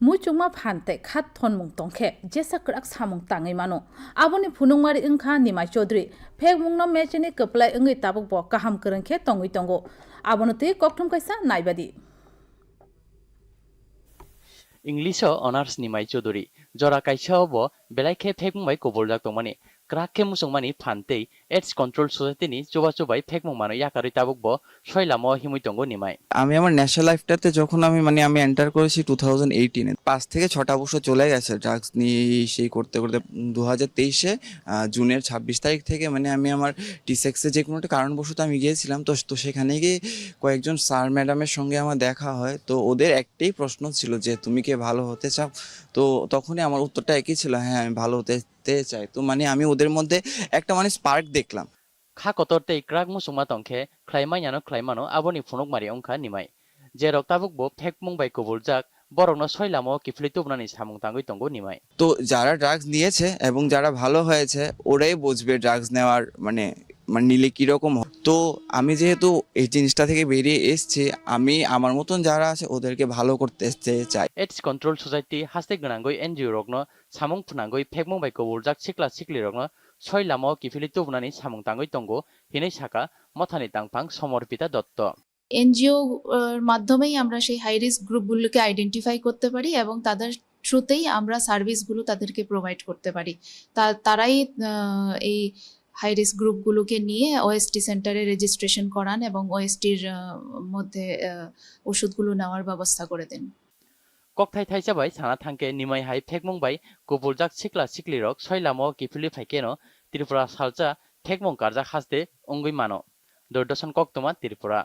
mui chungma phan te khat thon mung tong khe jesa krak sa mung tangai mano aboni phunung mari ingkha nimai chaudhuri phek mung no match ni kaplai ingai tabuk bo kaham kurang khe tongui tongo aboni te kokthum kaisa naibadi ইংলিছও honours Nimai Chowdhury জরা কাইছা হব বেলাইখে ফেকমাই কবল ডাক মানে 그렇게 무속만이 반대 에이즈 컨트롤 সোসাইটিনি চোবাচোবাই ফেকমমানো ইয়াকারি তাবকব শৈলাম হিমুইতঙ্গ নিমাই আমি আমার national লাইফটাতে যখন আমি মানে আমি এন্টার করেছি টু থাউজেন্ড এইটিনে পাঁচ থেকে ছটা বছর চলে গেছে ড্রাগস নিয়ে সেই করতে করতে দু হাজার তেইশে জুনের ছাব্বিশ তারিখ থেকে মানে আমি আমার টিসেক্সে যে কোনো একটা কারণবশত আমি গিয়েছিলাম, তো তো সেখানে গিয়ে কয়েকজন স্যার ম্যাডামের সঙ্গে আমার দেখা হয়, তো ওদের একটাই প্রশ্ন ছিল যে, তুমি কি ভালো হতে চাও? তো তখনই আমার উত্তরটা একই ছিল হ্যাঁ আমি ভালো হতে যেতে চাই। তো মানে আমি ওদের মধ্যে একটা মানে স্পার্ক দেখলাম। খা কতরতে ইকরাক মুসুমা তংখে খ্লাইমাইয়ানো খ্লাইমানো আবনি ফুনক মারি অংখা নিমাই। যে রক্তাবুক বোব ঠেক মুম্বাই কবুলজাক বরং শৈলামও কিফলি তুবনানি সামুং তাঙ্গুই তঙ্গু নিমাই। তো যারা ড্রাগস নিয়েছে এবং যারা ভালো হয়েছে ওরাই বুঝবে ড্রাগস নেওয়ার মানে মানে নিলে কীরকম হয় তো আমি যেহেতু এই জিনিসটা থেকে বেরিয়ে এসেছি আমি আমার মতন যারা আছে ওদেরকে ভালো করতে চে- চাই एड्स कन्ट्रोल सोसाइटि हास्ते गोनांगै एनजिअ रकनो सामुं फुनांगै फेकमुंबाय कबरजाक सिक्ला सिक्लि रकनो सयलामो किफलि तुबनानि सामुं तांगै तंगो हिनै साका मथानि तांफां समर्पिता दत्त এনজিও মাধ্যমেই আমরা সেই হাই রিস্ক গ্রুপগুলোকে আইডেন্টিফাই করতে পারি এবং তাদের থ্রুতেই আমরা সার্ভিসগুলো তাদেরকে প্রোভাইড করতে পারি তা তারাই আহ, এই হাই রিস্ক গ্রুপগুলোকে নিয়ে ওএসটি সেন্টারে রেজিস্ট্রেশন করান এবং ওএসটির মধ্যে ওষুধগুলো নেওয়ার ব্যবস্থা করে দেন। কক থাই থাই যাবাই সানা থাঙ্কে, নিমাই হাই ফেকমংবাই কুপুরজাক সিকলা সিকলি রক সৈলাম কিফিলি ফাইকেন ত্রিপুরা সালচা ফেক ফেকমং কারজা হাসতে অঙ্গুই মানো। দৈর্দশন কক ত্রিপুরা।